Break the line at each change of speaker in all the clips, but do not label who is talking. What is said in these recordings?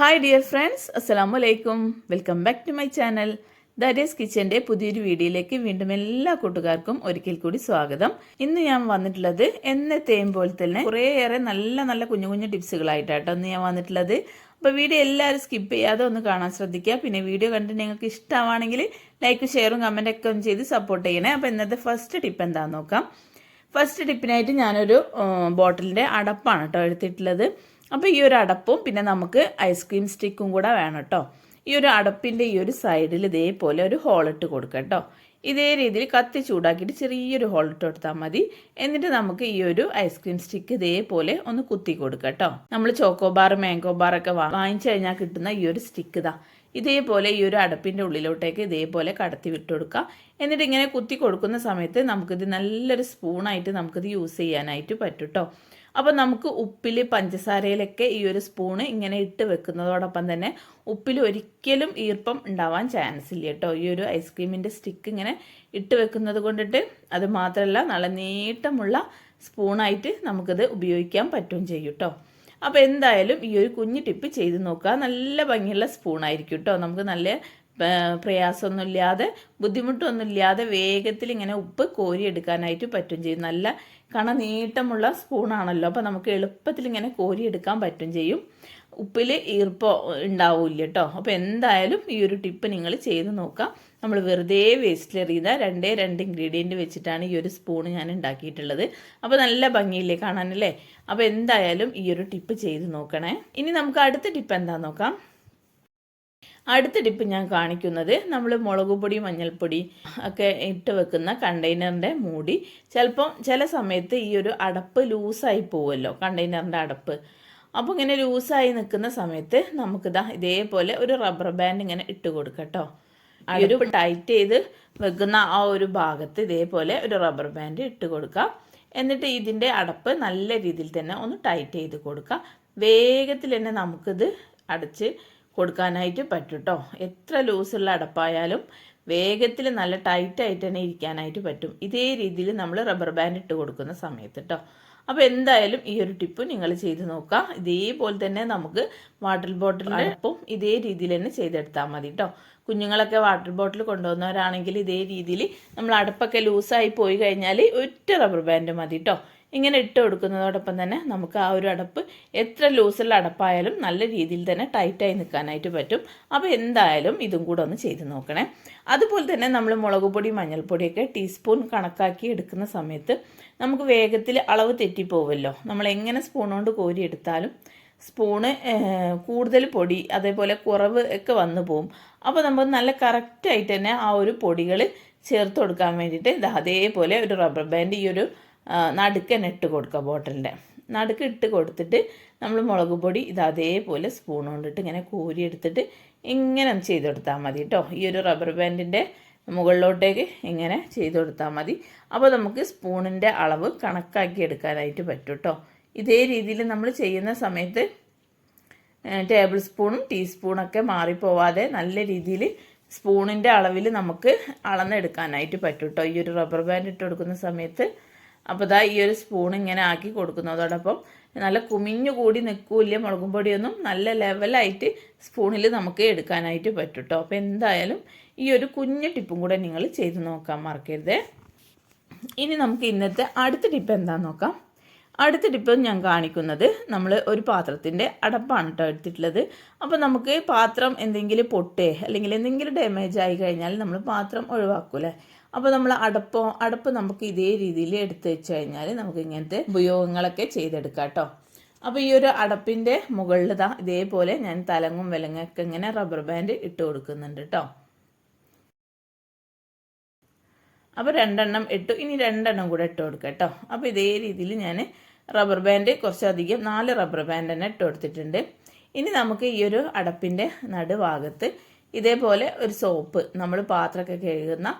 Hi dear friends അസ്സലാമു അലൈക്കും welcome back to my channel Darius കിച്ചന്റെ പുതിയൊരു വീഡിയോയിലേക്ക് വീണ്ടും എല്ലാ കൂട്ടുകാർക്കും ഒരിക്കൽ കൂടി സ്വാഗതം. ഇന്ന് ഞാൻ വന്നിട്ടുള്ളത് എന്നത്തെയും പോലെ തന്നെ കുറേയേറെ നല്ല നല്ല കുഞ്ഞു കുഞ്ഞു ടിപ്സുകളായിട്ടാട്ടോ ഇന്ന് ഞാൻ വന്നിട്ടുള്ളത്. അപ്പോൾ വീഡിയോ എല്ലാവരും സ്കിപ്പ് ചെയ്യാതെ ഒന്ന് കാണാൻ ശ്രദ്ധിക്കുക. പിന്നെ വീഡിയോ കണ്ടിട്ട് നിങ്ങൾക്ക് ഇഷ്ടമാണെങ്കിൽ ലൈക്ക് ഷെയറും കമന്റ് ഒക്കെ ഒന്ന് ചെയ്ത് സപ്പോർട്ട് ചെയ്യണേ. അപ്പോൾ ഇന്നത്തെ ഫസ്റ്റ് ടിപ്പ് എന്താണെന്ന് നോക്കാം. ഫസ്റ്റ് ടിപ്പിനായിട്ട് ഞാനൊരു ബോട്ടിലിന്റെ അടപ്പാണ് കേട്ടോ എടുത്തിട്ടുള്ളത്. അപ്പോൾ ഈ ഒരു അടപ്പും പിന്നെ നമുക്ക് ഐസ്ക്രീം സ്റ്റിക്കും കൂടെ വേണം കേട്ടോ. ഈ ഒരു അടപ്പിന്റെ ഈ ഒരു സൈഡിൽ ഇതേപോലെ ഒരു ഹോൾ ഇട്ട് കൊടുക്കുക കേട്ടോ. ഇതേ രീതിയിൽ കത്തി ചൂടാക്കിയിട്ട് ചെറിയൊരു ഹോൾ ഇട്ട് കൊടുത്താൽ മതി. എന്നിട്ട് നമുക്ക് ഈ ഒരു ഐസ്ക്രീം സ്റ്റിക്ക് ഇതേപോലെ ഒന്ന് കുത്തി കൊടുക്കുക കേട്ടോ. നമ്മൾ ചോക്കോ ബാർ മാംഗോ ബാർ ഒക്കെ വാങ്ങിച്ചു കഴിഞ്ഞാൽ കിട്ടുന്ന ഈ ഒരു സ്റ്റിക്ക് ഇതാ. ഇതേപോലെ ഈ ഒരു അടപ്പിന്റെ ഉള്ളിലോട്ടേക്ക് ഇതേപോലെ കടത്തി വിട്ട് കൊടുക്കുക എന്നിട്ട് ഇങ്ങനെ കുത്തി കൊടുക്കുന്ന സമയത്ത് നമുക്കിത് നല്ലൊരു സ്പൂണായിട്ട് നമുക്കിത് യൂസ് ചെയ്യാനായിട്ട് പറ്റും കേട്ടോ. അപ്പോൾ നമുക്ക് ഉപ്പിൽ പഞ്ചസാരയിലൊക്കെ ഈ ഒരു സ്പൂണ് ഇങ്ങനെ ഇട്ട് വെക്കുന്നതോടൊപ്പം തന്നെ ഉപ്പിൽ ഒരിക്കലും ഈർപ്പം ഉണ്ടാവാൻ ചാൻസ് ഇല്ല കേട്ടോ. ഈ ഒരു ഐസ്ക്രീമിന്റെ സ്റ്റിക്ക് ഇങ്ങനെ ഇട്ട് വെക്കുന്നത് കൊണ്ടിട്ട് അത് മാത്രമല്ല നല്ല നീട്ടമുള്ള സ്പൂണായിട്ട് നമുക്കത് ഉപയോഗിക്കാൻ പറ്റും ചെയ്യും കേട്ടോ. അപ്പോൾ എന്തായാലും ഈ ഒരു കുഞ്ഞു ടിപ്പ് ചെയ്ത് നോക്കുക. നല്ല ഭംഗിയുള്ള സ്പൂണായിരിക്കും കേട്ടോ. നമുക്ക് നല്ല പ്രയാസമൊന്നുമില്ലാതെ ബുദ്ധിമുട്ടൊന്നുമില്ലാതെ വേഗത്തിൽ ഇങ്ങനെ ഉപ്പ് കോരിയെടുക്കാനായിട്ട് പറ്റും ചെയ്യും. നല്ല കണ നീട്ടമുള്ള സ്പൂണാണല്ലോ. അപ്പോൾ നമുക്ക് എളുപ്പത്തിൽ ഇങ്ങനെ കോരിയെടുക്കാൻ പറ്റും ചെയ്യും. ഉപ്പിൽ ഈർപ്പോ ഉണ്ടാവില്ല കേട്ടോ അപ്പോൾ എന്തായാലും ഈ ഒരു ടിപ്പ് നിങ്ങൾ ചെയ്ത് നോക്കാം നമ്മൾ വെറുതെ വേസ്റ്റിലെറിയുന്ന രണ്ടേ രണ്ട് ഇൻഗ്രീഡിയന്റ് വെച്ചിട്ടാണ് ഈ ഒരു സ്പൂൺ ഞാൻ ഉണ്ടാക്കിയിട്ടുള്ളത്. അപ്പോൾ നല്ല ഭംഗിയില്ലേ കാണാനല്ലേ? അപ്പോൾ എന്തായാലും ഈ ഒരു ടിപ്പ് ചെയ്ത് നോക്കണേ. ഇനി നമുക്ക് അടുത്ത ടിപ്പ് എന്താ നോക്കാം. അടുത്ത ടിപ്പ് ഞാൻ കാണിക്കുന്നത് നമ്മൾ മുളക് പൊടി മഞ്ഞൾപ്പൊടി ഒക്കെ ഇട്ട് വെക്കുന്ന കണ്ടെയ്നറിന്റെ മൂടി. ചിലപ്പം ചില സമയത്ത് ഈ ഒരു അടപ്പ് ലൂസായി പോവുമല്ലോ കണ്ടെയ്നറിന്റെ അടപ്പ്. അപ്പോൾ ഇങ്ങനെ ലൂസായി നിൽക്കുന്ന സമയത്ത് നമുക്കിതാ ഇതേപോലെ ഒരു റബ്ബർ ബാൻഡ് ഇങ്ങനെ ഇട്ട് കൊടുക്കട്ടോ. ഈ ഒരു ടൈറ്റ് ചെയ്ത് വെക്കുന്ന ആ ഒരു ഭാഗത്ത് ഇതേപോലെ ഒരു റബ്ബർ ബാൻഡ് ഇട്ട് കൊടുക്കുക എന്നിട്ട് ഇതിന്റെ അടപ്പ് നല്ല രീതിയിൽ തന്നെ ഒന്ന് ടൈറ്റ് ചെയ്ത് കൊടുക്കുക വേഗത്തിൽ തന്നെ നമുക്കിത് അടച്ച് കൊടുക്കാനായിട്ട് പറ്റും കേട്ടോ എത്ര ലൂസുള്ള അടപ്പായാലും വേഗത്തിൽ നല്ല ടൈറ്റായിട്ട് തന്നെ ഇരിക്കാനായിട്ട് പറ്റും. ഇതേ രീതിയിൽ നമ്മൾ റബ്ബർ ബാൻഡ് ഇട്ട് കൊടുക്കുന്ന സമയത്ത് കേട്ടോ അപ്പോൾ എന്തായാലും ഈ ഒരു ടിപ്പ് നിങ്ങൾ ചെയ്ത് നോക്കാം. ഇതേപോലെ തന്നെ നമുക്ക് വാട്ടർ ബോട്ടിലിന്റെ അടപ്പും ഇതേ രീതിയിൽ തന്നെ ചെയ്തെടുത്താൽ മതി കേട്ടോ കുഞ്ഞുങ്ങളൊക്കെ വാട്ടർ ബോട്ടിൽ കൊണ്ടുവന്നവരാണെങ്കിൽ ഇതേ രീതിയിൽ നമ്മൾ അടുപ്പൊക്കെ ലൂസായി പോയി കഴിഞ്ഞാൽ ഒറ്റ റബ്ബർ ബാൻഡ് മതി കേട്ടോ ഇങ്ങനെ ഇട്ട് കൊടുക്കുന്നതോടൊപ്പം തന്നെ നമുക്ക് ആ ഒരു അടപ്പ് എത്ര ലൂസുള്ള അടപ്പായാലും നല്ല രീതിയിൽ തന്നെ ടൈറ്റായി നിൽക്കാനായിട്ട് പറ്റും. അപ്പോൾ എന്തായാലും ഇതും കൂടെ ഒന്ന് ചെയ്ത് നോക്കണേ. അതുപോലെ തന്നെ നമ്മൾ മുളക് പൊടി മഞ്ഞൾപ്പൊടിയൊക്കെ ടീസ്പൂൺ കണക്കാക്കി എടുക്കുന്ന സമയത്ത് നമുക്ക് വേഗത്തിൽ അളവ് തെറ്റിപ്പോവുമല്ലോ നമ്മൾ എങ്ങനെ സ്പൂൺ കൊണ്ട് കോരി എടുത്താലും സ്പൂണ് കൂടുതൽ പൊടി അതേപോലെ കുറവ് ഒക്കെ വന്നു പോകും അപ്പോൾ നമ്മൾ നല്ല കറക്റ്റായിട്ട് തന്നെ ആ ഒരു പൊടികൾ ചേർത്ത് കൊടുക്കാൻ വേണ്ടിയിട്ട് ഇത് അതേപോലെ ഒരു റബ്ബർ ബാൻഡ് ഈ ഒരു നടുക്ക് തന്നെ ഇട്ട് കൊടുക്കുക ബോട്ടിലിന്റെ. നടുക്ക് ഇട്ട് കൊടുത്തിട്ട് നമ്മൾ മുളക് പൊടി ഇത് അതേപോലെ സ്പൂൺ കൊണ്ടിട്ട് ഇങ്ങനെ കോരി എടുത്തിട്ട് ഇങ്ങനെ ചെയ്ത് കൊടുത്താൽ മതി കേട്ടോ. ഈ ഒരു റബ്ബർ ബാൻഡിന്റെ മുകളിലോട്ടേക്ക് ഇങ്ങനെ ചെയ്ത് കൊടുത്താൽ മതി. അപ്പോൾ നമുക്ക് സ്പൂണിന്റെ അളവ് കണക്കാക്കി എടുക്കാനായിട്ട് പറ്റും കേട്ടോ. ഇതേ രീതിയിൽ നമ്മൾ ചെയ്യുന്ന സമയത്ത് ടേബിൾ സ്പൂണും ടീസ്പൂണൊക്കെ മാറിപ്പോവാതെ നല്ല രീതിയിൽ സ്പൂണിന്റെ അളവിൽ നമുക്ക് അളന്നെടുക്കാനായിട്ട് പറ്റും കേട്ടോ. ഈ ഒരു റബ്ബർ ബാൻഡ് ഇട്ട് കൊടുക്കുന്ന സമയത്ത് അപ്പോൾ ഇതാ ഈ ഒരു സ്പൂൺ ഇങ്ങനെ ആക്കി കൊടുക്കുന്നതോടൊപ്പം നല്ല കുമിഞ്ഞു കൂടി നിൽക്കൂല മുളകും പൊടിയൊന്നും? നല്ല ലെവലായിട്ട് സ്പൂണിൽ നമുക്ക് എടുക്കാനായിട്ട് പറ്റും കേട്ടോ അപ്പോൾ എന്തായാലും ഈ ഒരു കുഞ്ഞു ടിപ്പും കൂടെ നിങ്ങൾ ചെയ്ത് നോക്കാൻ മറക്കരുത്. ഇനി നമുക്ക് ഇന്നത്തെ അടുത്ത ടിപ്പ് എന്താണെന്ന് നോക്കാം. അടുത്ത ടിപ്പ് ഞാൻ കാണിക്കുന്നത് നമ്മൾ ഒരു പാത്രത്തിന്റെ അടപ്പാണ് കേട്ടോ എടുത്തിട്ടുള്ളത്. അപ്പോൾ നമുക്ക് പാത്രം എന്തെങ്കിലും പൊട്ടേ അല്ലെങ്കിൽ എന്തെങ്കിലും ഡാമേജ് ആയി കഴിഞ്ഞാൽ നമ്മൾ പാത്രം ഒഴിവാക്കൂലേ? അപ്പോൾ നമ്മൾ അടപ്പോ അടപ്പ് നമുക്ക് ഇതേ രീതിയിൽ എടുത്തു വെച്ച് കഴിഞ്ഞാൽ നമുക്ക് ഇങ്ങനത്തെ ഉപയോഗങ്ങളൊക്കെ ചെയ്തെടുക്കാം കേട്ടോ. അപ്പോൾ ഈ ഒരു അടപ്പിന്റെ മുകളിൽ ഇതാ ഇതേപോലെ ഞാൻ തലങ്ങും വിലങ്ങൊക്കെ ഇങ്ങനെ റബ്ബർ ബാൻഡ് ഇട്ട് കൊടുക്കുന്നുണ്ട് കേട്ടോ. അപ്പോൾ രണ്ടെണ്ണം ഇട്ടു. ഇനി രണ്ടെണ്ണം കൂടെ ഇട്ട് കൊടുക്കാം കേട്ടോ. അപ്പോൾ ഇതേ രീതിയിൽ ഞാൻ റബ്ബർ ബാൻഡ് കുറച്ചധികം നാല് റബ്ബർ ബാൻഡ് തന്നെ ഇട്ട് കൊടുത്തിട്ടുണ്ട്. ഇനി നമുക്ക് ഈ ഒരു അടപ്പിന്റെ നടുഭാഗത്ത് ഇതേപോലെ ഒരു സോപ്പ് നമ്മൾ പാത്രമൊക്കെ കഴുകുന്ന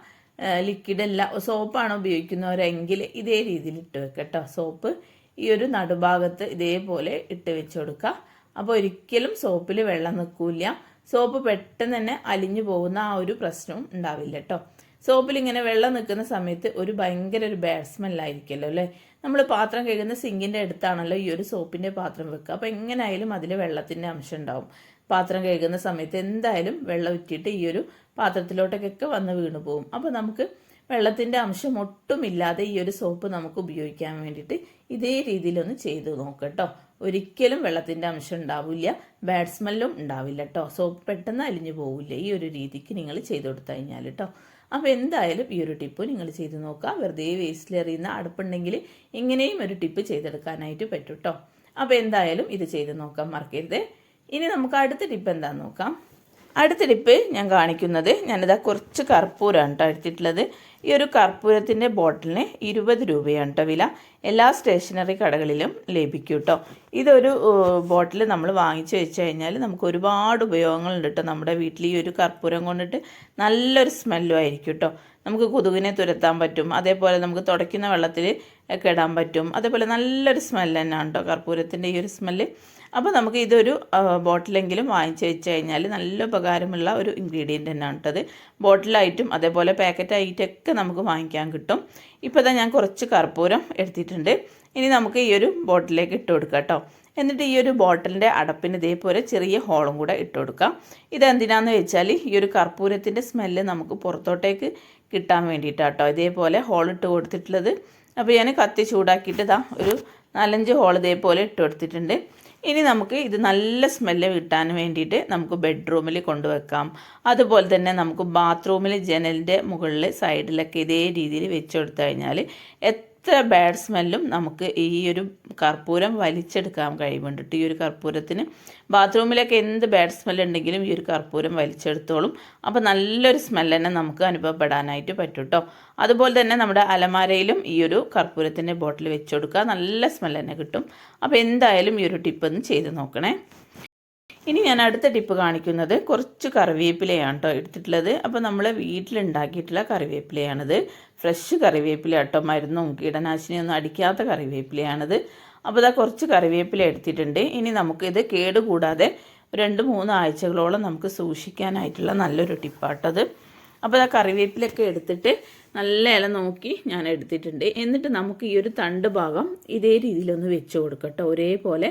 ലിക്വിഡ് അല്ല. സോപ്പാണ് ഉപയോഗിക്കുന്നവരെങ്കിൽ ഇതേ രീതിയിൽ ഇട്ട് വെക്കട്ടോ സോപ്പ് ഈ ഒരു നടുഭാഗത്ത് ഇതേപോലെ ഇട്ട് വെച്ച് കൊടുക്കുക അപ്പോൾ ഒരിക്കലും സോപ്പിൽ വെള്ളം നിൽക്കില്ല സോപ്പ് പെട്ടെന്ന് തന്നെ അലിഞ്ഞു പോകുന്ന ആ ഒരു പ്രശ്നവും ഉണ്ടാവില്ല കേട്ടോ സോപ്പിൽ ഇങ്ങനെ വെള്ളം നിൽക്കുന്ന സമയത്ത് ഒരു ഭയങ്കര ഒരു ബാഡ് സ്മെല്ലായിരിക്കുമല്ലോ അല്ലേ? നമ്മൾ പാത്രം കഴുകുന്ന സിങ്കിന്റെ അടുത്താണല്ലോ ഈ ഒരു സോപ്പിന്റെ പാത്രം വെക്കുക. അപ്പോൾ എങ്ങനെയായാലും അതിൽ വെള്ളത്തിന്റെ അംശം ഉണ്ടാവും പാത്രം കഴുകുന്ന സമയത്ത് എന്തായാലും വെള്ളം ഉറ്റിയിട്ട് ഈ ഒരു പാത്രത്തിലോട്ടൊക്കെ വന്ന് വീണു പോകും. അപ്പോൾ നമുക്ക് വെള്ളത്തിന്റെ അംശം ഒട്ടുമില്ലാതെ ഈ ഒരു സോപ്പ് നമുക്ക് ഉപയോഗിക്കാൻ വേണ്ടിയിട്ട് ഇതേ രീതിയിലൊന്ന് ചെയ്ത് നോക്കട്ടോ. ഒരിക്കലും വെള്ളത്തിന്റെ അംശം ഉണ്ടാവില്ല. ബാഡ് സ്മെല്ലും ഉണ്ടാവില്ല കേട്ടോ സോപ്പ് പെട്ടെന്ന് അലിഞ്ഞു പോവില്ല ഈ ഒരു രീതിക്ക് നിങ്ങൾ ചെയ്ത് കൊടുത്തു കഴിഞ്ഞാൽ കേട്ടോ അപ്പോൾ എന്തായാലും ഈ ഒരു ടിപ്പ് നിങ്ങൾ ചെയ്ത് നോക്കുക. വെറുതെ വേസ്റ്റിൽ എറിയുന്ന അടുപ്പുണ്ടെങ്കിൽ ഇങ്ങനെയും ഒരു ടിപ്പ് ചെയ്തെടുക്കാനായിട്ട് പറ്റും കേട്ടോ അപ്പോൾ എന്തായാലും ഇത് ചെയ്ത് നോക്കാൻ മറക്കരുത്. ഇനി നമുക്ക് അടുത്ത ടിപ്പ് എന്താണെന്ന് നോക്കാം. അടുത്ത ടിപ്പ് ഞാൻ കാണിക്കുന്നത് ഞാനിതാ കുറച്ച് കർപ്പൂരമാണ് കേട്ടോ എടുത്തിട്ടുള്ളത്. ഈ ഒരു കർപ്പൂരത്തിന്റെ ബോട്ടിലിന് ഇരുപത് രൂപയാണ് കേട്ടോ വില. എല്ലാ സ്റ്റേഷനറി കടകളിലും ലഭിക്കും കേട്ടോ ഇതൊരു ബോട്ടിൽ നമ്മൾ വാങ്ങിച്ചു വെച്ച് കഴിഞ്ഞാൽ നമുക്ക് ഒരുപാട് ഉപയോഗങ്ങളുണ്ട് കേട്ടോ നമ്മുടെ വീട്ടിൽ ഈ ഒരു കർപ്പൂരം കൊണ്ടിട്ട് നല്ലൊരു സ്മെല്ലും ആയിരിക്കും കേട്ടോ നമുക്ക് കൊതുകിനെ തുരത്താൻ പറ്റും. അതേപോലെ നമുക്ക് തുടയ്ക്കുന്ന വെള്ളത്തിൽ ഒക്കെ ഇടാൻ പറ്റും. അതേപോലെ നല്ലൊരു സ്മെല്ല് തന്നെയാണ് കേട്ടോ കർപ്പൂരത്തിന്റെ ഈ ഒരു സ്മെല്ല്. അപ്പോൾ നമുക്ക് ഇതൊരു ബോട്ടിലെങ്കിലും വാങ്ങിച്ച് വെച്ച് കഴിഞ്ഞാൽ നല്ല ഉപകാരമുള്ള ഒരു ഇൻഗ്രീഡിയന്റ് തന്നെയാണ് കേട്ടത് ബോട്ടിലായിട്ടും അതേപോലെ പാക്കറ്റായിട്ടൊക്കെ നമുക്ക് വാങ്ങിക്കാൻ കിട്ടും. ഇപ്പോൾ ഇതാ ഞാൻ കുറച്ച് കർപ്പൂരം എടുത്തിട്ടുണ്ട്. ഇനി നമുക്ക് ഈ ഒരു ബോട്ടിലേക്ക് ഇട്ട് കൊടുക്കാം കേട്ടോ എന്നിട്ട് ഈ ഒരു ബോട്ടിലിന്റെ അടപ്പിന് ഇതേപോലെ ചെറിയ ഹോളും കൂടെ ഇട്ട് കൊടുക്കാം. ഇതെന്തിനാന്ന് വെച്ചാൽ ഈ ഒരു കർപ്പൂരത്തിന്റെ സ്മെല്ല് നമുക്ക് പുറത്തോട്ടേക്ക് കിട്ടാൻ വേണ്ടിയിട്ടാട്ടോ ഇതേപോലെ ഹോൾ ഇട്ട് കൊടുത്തിട്ടുള്ളത്. അപ്പോൾ ഞാൻ കത്തി ചൂടാക്കിയിട്ട് ഇതാ ഒരു നാലഞ്ച് ഹോൾ ഇതേപോലെ ഇട്ട് കൊടുത്തിട്ടുണ്ട്. ഇനി നമുക്ക് ഇത് നല്ല സ്മെല്ല് കിട്ടാൻ വേണ്ടിയിട്ട് നമുക്ക് ബെഡ്റൂമിൽ കൊണ്ടുവെക്കാം. അതുപോലെ തന്നെ നമുക്ക് ബാത്റൂമിൽ ജനലിന്റെ മുകളിൽ സൈഡിലൊക്കെ ഇതേ രീതിയിൽ വെച്ച് കൊടുത്തു കഴിഞ്ഞാൽ എത്ര ബാഡ് സ്മെല്ലും നമുക്ക് ഈ ഒരു കർപ്പൂരം വലിച്ചെടുക്കാൻ കഴിയുന്നുണ്ട് ഈ ഒരു കർപ്പൂരത്തിന് ബാത്റൂമിലൊക്കെ എന്ത് ബാഡ് സ്മെൽ ഉണ്ടെങ്കിലും ഈ ഒരു കർപ്പൂരം വലിച്ചെടുത്തോളും. അപ്പോൾ നല്ലൊരു സ്മെല്ല് തന്നെ നമുക്ക് അനുഭവപ്പെടാനായിട്ട് പറ്റും കേട്ടോ അതുപോലെ തന്നെ നമ്മുടെ അലമാരയിലും ഈ ഒരു കർപ്പൂരത്തിന്റെ ബോട്ടിൽ വെച്ച് കൊടുക്കുക. നല്ല സ്മെല്ല് തന്നെ കിട്ടും. അപ്പോൾ എന്തായാലും ഈ ഒരു ടിപ്പ് ഒന്ന് ചെയ്ത് നോക്കണേ. ഇനി ഞാൻ അടുത്ത ടിപ്പ് കാണിക്കുന്നത് കുറച്ച് കറിവേപ്പിലയാണ് കേട്ടോ എടുത്തിട്ടുള്ളത്. അപ്പോൾ നമ്മൾ വീട്ടിലുണ്ടാക്കിയിട്ടുള്ള കറിവേപ്പിലയാണിത്. ഫ്രഷ് കറിവേപ്പില കേട്ടോ മരുന്നും കീടനാശിനിയൊന്നും അടിക്കാത്ത കറിവേപ്പിലയാണിത്. അപ്പോൾ ഇതാ കുറച്ച് കറിവേപ്പില എടുത്തിട്ടുണ്ട്. ഇനി നമുക്കിത് കേടുകൂടാതെ രണ്ട് മൂന്ന് ആഴ്ചകളോളം നമുക്ക് സൂക്ഷിക്കാനായിട്ടുള്ള നല്ലൊരു ടിപ്പാട്ടത് അപ്പോൾ ആ കറിവേപ്പിലൊക്കെ എടുത്തിട്ട് നല്ല ഇല നോക്കി ഞാൻ എടുത്തിട്ടുണ്ട്. എന്നിട്ട് നമുക്ക് ഈ ഒരു തണ്ട് ഭാഗം ഇതേ രീതിയിലൊന്ന് വെച്ച് കൊടുക്കട്ടോ. ഒരേപോലെ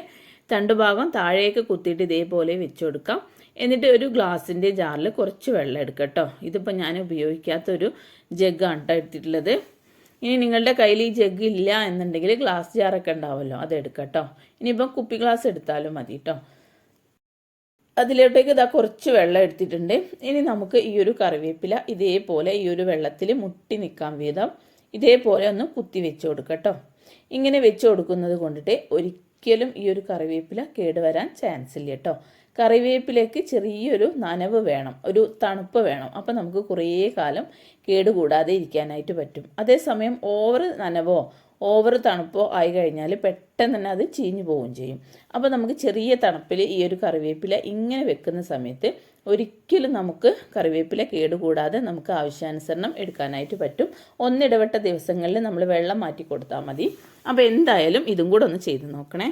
തണ്ട് ഭാഗം താഴേക്ക് കുത്തിയിട്ട് ഇതേപോലെ വെച്ച് കൊടുക്കാം എന്നിട്ട് ഒരു ഗ്ലാസിന്റെ ജാറിൽ കുറച്ച് വെള്ളം എടുക്കട്ടോ ഇതിപ്പോൾ ഞാൻ ഉപയോഗിക്കാത്തൊരു ജഗ്ഗാണ് കേട്ടോ എടുത്തിട്ടുള്ളത്. ഇനി നിങ്ങളുടെ കയ്യിൽ ഈ ജഗ് ഇല്ല എന്നുണ്ടെങ്കിൽ ഗ്ലാസ് ജാറൊക്കെ ഉണ്ടാവുമല്ലോ അത് എടുക്കട്ടോ ഇനിയിപ്പം കുപ്പി ഗ്ലാസ് എടുത്താലും മതി കേട്ടോ അതിലോട്ടേക്ക് ഇതാ കുറച്ച് വെള്ളം എടുത്തിട്ടുണ്ട്. ഇനി നമുക്ക് ഈ ഒരു കറിവേപ്പില ഇതേപോലെ ഈ ഒരു വെള്ളത്തിൽ മുട്ടി നിൽക്കാൻ വീതം ഇതേപോലെ ഒന്ന് കുത്തി വെച്ച് കേട്ടോ. ഇങ്ങനെ വെച്ച് കൊടുക്കുന്നത് കൊണ്ടിട്ട് ഒരിക്കലും ഈ ഒരു കറിവേപ്പില കേടുവരാൻ ചാൻസ് ഇല്ല കേട്ടോ കറിവേപ്പിലേക്ക് ചെറിയൊരു നനവ് വേണം ഒരു തണുപ്പ് വേണം. അപ്പോൾ നമുക്ക് കുറേ കാലം കേടുകൂടാതെ ഇരിക്കാനായിട്ട് പറ്റും. അതേസമയം ഓവർ നനവോ ഓവർ തണുപ്പോ ആയി കഴിഞ്ഞാൽ പെട്ടെന്ന് തന്നെ അത് ചീഞ്ഞു പോവുകയും ചെയ്യും. അപ്പോൾ നമുക്ക് ചെറിയ തണുപ്പിൽ ഈ ഒരു കറിവേപ്പില ഇങ്ങനെ വെക്കുന്ന സമയത്ത് ഒരിക്കലും നമുക്ക് കറിവേപ്പില കേടുകൂടാതെ നമുക്ക് ആവശ്യാനുസരണം എടുക്കാനായിട്ട് പറ്റും. ഒന്നിടവട്ട ദിവസങ്ങളിൽ നമ്മൾ വെള്ളം മാറ്റി കൊടുത്താൽ മതി. അപ്പോൾ എന്തായാലും ഇതും കൂടെ ഒന്ന് ചെയ്ത് നോക്കണേ.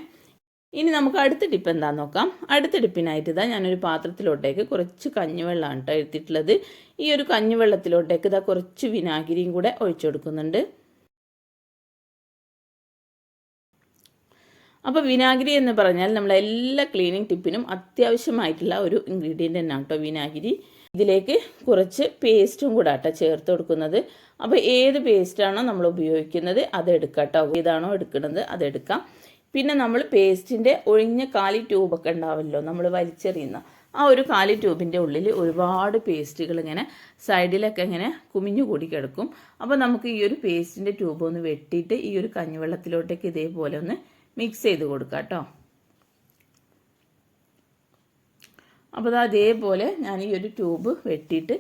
ഇനി നമുക്ക് അടുത്ത ടിപ്പ് എന്താണെന്ന് നോക്കാം. അടുത്ത ടിപ്പിനായിട്ട് ഇതാ ഞാനൊരു പാത്രത്തിലോട്ടേക്ക് കുറച്ച് കഞ്ഞിവെള്ളമാണ് കേട്ടോ എടുത്തിട്ടുള്ളത്. ഈ ഒരു കഞ്ഞിവെള്ളത്തിലോട്ടേക്ക് ഇതാ കുറച്ച് വിനാഗിരിയും കൂടെ ഒഴിച്ചു കൊടുക്കുന്നുണ്ട്. അപ്പോൾ വിനാഗിരി എന്ന് പറഞ്ഞാൽ നമ്മളെ എല്ലാ ക്ലീനിങ് ടിപ്പിനും അത്യാവശ്യമായിട്ടുള്ള ഒരു ഇൻഗ്രീഡിയന്റ് തന്നെയാണ് കേട്ടോ വിനാഗിരി. ഇതിലേക്ക് കുറച്ച് പേസ്റ്റും കൂടെ ആട്ടോ ചേർത്ത് കൊടുക്കുന്നത്. അപ്പോൾ ഏത് പേസ്റ്റാണോ നമ്മൾ ഉപയോഗിക്കുന്നത് അത് എടുക്കാം കേട്ടോ ഏതാണോ എടുക്കുന്നത് അതെടുക്കാം പിന്നെ നമ്മൾ പേസ്റ്റിന്റെ ഒഴിഞ്ഞ കാലി ട്യൂബൊക്കെ ഉണ്ടാവുമല്ലോ നമ്മൾ വലിച്ചെറിയുന്ന ആ ഒരു കാലി ട്യൂബിന്റെ ഉള്ളിൽ ഒരുപാട് പേസ്റ്റുകൾ ഇങ്ങനെ സൈഡിലൊക്കെ ഇങ്ങനെ കുമിഞ്ഞു കൂടി കിടക്കും. അപ്പോൾ നമുക്ക് ഈ ഒരു പേസ്റ്റിന്റെ ട്യൂബ് ഒന്ന് വെട്ടിയിട്ട് ഈ ഒരു കഞ്ഞിവെള്ളത്തിലോട്ടേക്ക് ഇതേപോലെ ഒന്ന് മിക്സ് ചെയ്ത് കൊടുക്കാം കേട്ടോ. അപ്പോൾ അത് അതേപോലെ ഞാൻ ഈ ഒരു ട്യൂബ് വെട്ടിയിട്ട്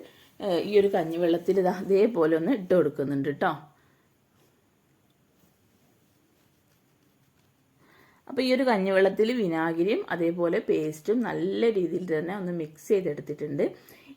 ഈ ഒരു കഞ്ഞിവെള്ളത്തിൽ ഇത് അതേപോലെ ഒന്ന് ഇട്ട് കൊടുക്കുന്നുണ്ട് കേട്ടോ. അപ്പോൾ ഈ ഒരു കഞ്ഞിവെള്ളത്തിൽ വിനാഗിരിയും അതേപോലെ പേസ്റ്റും നല്ല രീതിയിൽ തന്നെ ഒന്ന് മിക്സ് ചെയ്തെടുത്തിട്ടുണ്ട്.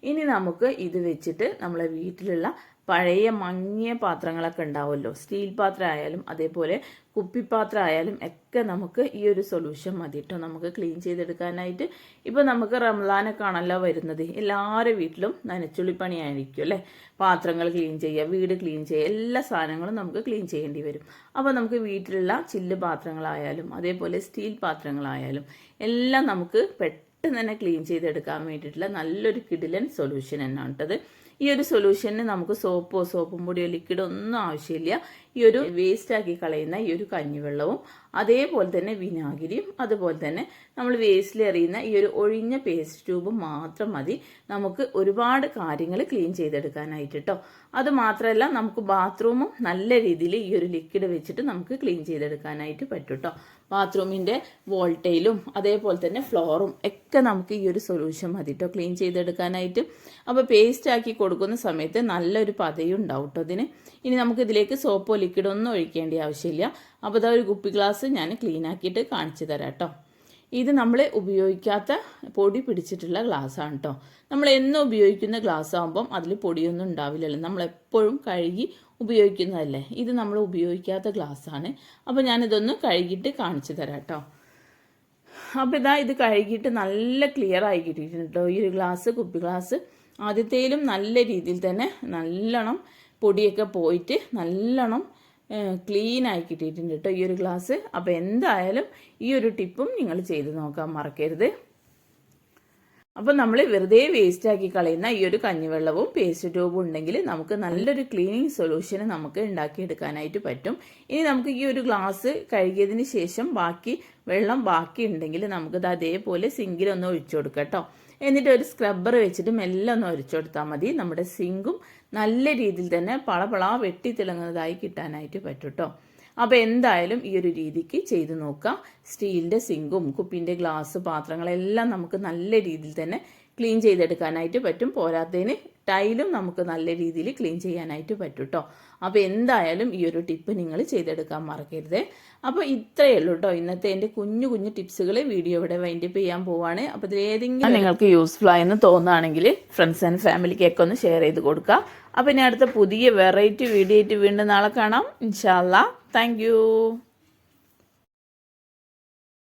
ഇനി നമുക്ക് ഇത് വെച്ചിട്ട് നമ്മളെ വീട്ടിലുള്ള പഴയ മങ്ങിയ പാത്രങ്ങളൊക്കെ ഉണ്ടാവുമല്ലോ. സ്റ്റീൽ പാത്രം ആയാലും അതേപോലെ കുപ്പിപ്പാത്രം ആയാലും ഒക്കെ നമുക്ക് ഈ ഒരു സൊല്യൂഷൻ മതി കേട്ടോ നമുക്ക് ക്ലീൻ ചെയ്തെടുക്കാനായിട്ട് ഇപ്പോൾ നമുക്ക് റംലാനൊക്കെ ആണല്ലോ വരുന്നത്. എല്ലാവരുടെ വീട്ടിലും നനച്ചുള്ളിപ്പണിയായിരിക്കും അല്ലേ? പാത്രങ്ങൾ ക്ലീൻ ചെയ്യുക വീട് ക്ലീൻ ചെയ്യുക എല്ലാ സാധനങ്ങളും നമുക്ക് ക്ലീൻ ചെയ്യേണ്ടി വരും. അപ്പോൾ നമുക്ക് വീട്ടിലുള്ള ചില്ല് പാത്രങ്ങളായാലും അതേപോലെ സ്റ്റീൽ പാത്രങ്ങളായാലും എല്ലാം നമുക്ക് പെട്ടെന്ന് പെട്ടെന്ന് തന്നെ ക്ലീൻ ചെയ്തെടുക്കാൻ വേണ്ടിയിട്ടുള്ള നല്ലൊരു കിടിലൻ സൊല്യൂഷൻ എന്നാണ് കേട്ടത് ഈ ഒരു സൊല്യൂഷന് നമുക്ക് സോപ്പോ സോപ്പും പൊടിയോ ലിക്വിഡോ ഒന്നും ആവശ്യമില്ല. ഈ ഒരു വേസ്റ്റ് ആക്കി കളയുന്ന ഈ ഒരു കഞ്ഞിവെള്ളവും അതേപോലെ തന്നെ വിനാഗിരിയും അതുപോലെ തന്നെ നമ്മൾ വേസ്റ്റിൽ എറിയുന്ന ഈ ഒരു ഒഴിഞ്ഞ പേസ്റ്റ് ട്യൂബും മാത്രം മതി. നമുക്ക് ഒരുപാട് കാര്യങ്ങൾ ക്ലീൻ ചെയ്തെടുക്കാനായിട്ട് കേട്ടോ അത് മാത്രമല്ല നമുക്ക് ബാത്റൂമും നല്ല രീതിയിൽ ഈ ഒരു ലിക്വിഡ് വെച്ചിട്ട് നമുക്ക് ക്ലീൻ ചെയ്തെടുക്കാനായിട്ട് പറ്റും കേട്ടോ ബാത്റൂമിന്റെ വോൾട്ടയിലും അതേപോലെ തന്നെ ഫ്ലോറും ഒക്കെ നമുക്ക് ഈ ഒരു സൊല്യൂഷൻ മതി കേട്ടോ ക്ലീൻ ചെയ്തെടുക്കാനായിട്ട്. അപ്പോൾ പേസ്റ്റ് ആക്കി കൊടുക്കുന്ന സമയത്ത് നല്ലൊരു പതയും ഉണ്ടാവും കേട്ടോ അതിന് ഇനി നമുക്ക് ഇതിലേക്ക് സോപ്പോ ലിക്വിഡോ ഒന്നും ഒഴിക്കേണ്ട ആവശ്യമില്ല. അപ്പോൾ ഇതാ ഒരു കുപ്പി ഗ്ലാസ് ഞാൻ ക്ലീൻ ആക്കിയിട്ട് കാണിച്ചു തരാം കേട്ടോ. ഇത് നമ്മൾ ഉപയോഗിക്കാത്ത പൊടി പിടിച്ചിട്ടുള്ള ഗ്ലാസ്സാണ് കേട്ടോ. നമ്മൾ എന്നും ഉപയോഗിക്കുന്ന ഗ്ലാസ് ആകുമ്പം അതിൽ പൊടിയൊന്നും ഉണ്ടാവില്ലല്ലോ. നമ്മൾ എപ്പോഴും കഴുകി ഉപയോഗിക്കുന്നതല്ലേ? ഇത് നമ്മൾ ഉപയോഗിക്കാത്ത ഗ്ലാസ്സാണ് അപ്പോൾ ഞാനിതൊന്ന് കഴുകിയിട്ട് കാണിച്ചു തരാം കേട്ടോ. അപ്പോൾ ഇതാ ഇത് കഴുകിയിട്ട് നല്ല ക്ലിയർ ആയി കിട്ടിയിട്ടുണ്ട് കേട്ടോ. ഈ ഒരു ഗ്ലാസ് കുപ്പി ഗ്ലാസ് ആദ്യത്തേലും നല്ല രീതിയിൽ തന്നെ നല്ലോണം പൊടിയൊക്കെ പോയിട്ട് നല്ലോണം ക്ലീൻ ആയി കിട്ടിയിട്ടുണ്ട് കേട്ടോ ഈ ഒരു ഗ്ലാസ് അപ്പോൾ എന്തായാലും ഈ ഒരു ടിപ്പും നിങ്ങൾ ചെയ്ത് നോക്കാൻ മറക്കരുത്. അപ്പോൾ നമ്മൾ വെറുതെ വേസ്റ്റാക്കി കളയുന്ന ഈ ഒരു കഞ്ഞിവെള്ളവും പേസ്റ്റ് ട്യൂബും ഉണ്ടെങ്കിൽ നമുക്ക് നല്ലൊരു ക്ലീനിങ് സൊല്യൂഷൻ നമുക്ക് ഉണ്ടാക്കിയെടുക്കാനായിട്ട് പറ്റും. ഇനി നമുക്ക് ഈ ഒരു ഗ്ലാസ് കഴുകിയതിന് ശേഷം ബാക്കി വെള്ളം ബാക്കി ഉണ്ടെങ്കിൽ നമുക്കത് അതേപോലെ സിങ്കിലൊന്ന് ഒഴിച്ചു കൊടുക്കാം കേട്ടോ എന്നിട്ട് ഒരു സ്ക്രബ്ബർ വെച്ചിട്ട് മെല്ലെ ഒന്ന് ഒരച്ചു കൊടുത്താൽ മതി. നമ്മുടെ സിങ്കും നല്ല രീതിയിൽ തന്നെ പളപള വെട്ടി തിളങ്ങുന്നതായി കിട്ടാനായിട്ട് പറ്റും കേട്ടോ അപ്പോൾ എന്തായാലും ഈ ഒരു രീതിക്ക് ചെയ്തു നോക്കാം. സ്റ്റീലിന്റെ സിങ്കും കുപ്പിന്റെ ഗ്ലാസ് പാത്രങ്ങളെല്ലാം നമുക്ക് നല്ല രീതിയിൽ തന്നെ ക്ലീൻ ചെയ്തെടുക്കാനായിട്ട് പറ്റും. പോരാത്തതിന് ടൈലും നമുക്ക് നല്ല രീതിയിൽ ക്ലീൻ ചെയ്യാനായിട്ട് പറ്റും കേട്ടോ അപ്പോൾ എന്തായാലും ഈ ഒരു ടിപ്പ് നിങ്ങൾ ചെയ്തെടുക്കാൻ മറക്കരുത്. അപ്പോൾ ഇത്രയേ ഉള്ളൂ കേട്ടോ ഇന്നത്തെ എന്റെ കുഞ്ഞു കുഞ്ഞു ടിപ്സുകൾ വീഡിയോ ഇവിടെ വൈൻഡപ്പ് ചെയ്യാൻ പോവാണ്. അപ്പോൾ ഇതിൽ ഏതെങ്കിലും നിങ്ങൾക്ക് യൂസ്ഫുൾ ആയെന്ന് തോന്നുകയാണെങ്കിൽ ഫ്രണ്ട്സ് ആൻഡ് ഫാമിലിക്കൊക്കെ ഒന്ന് ഷെയർ ചെയ്ത് കൊടുക്കുക. അപ്പോൾ ഇനി അടുത്ത പുതിയ വെറൈറ്റി വീഡിയോ ആയിട്ട് വീണ്ടും നാളെ കാണാം. ഇൻഷാല്ല താങ്ക്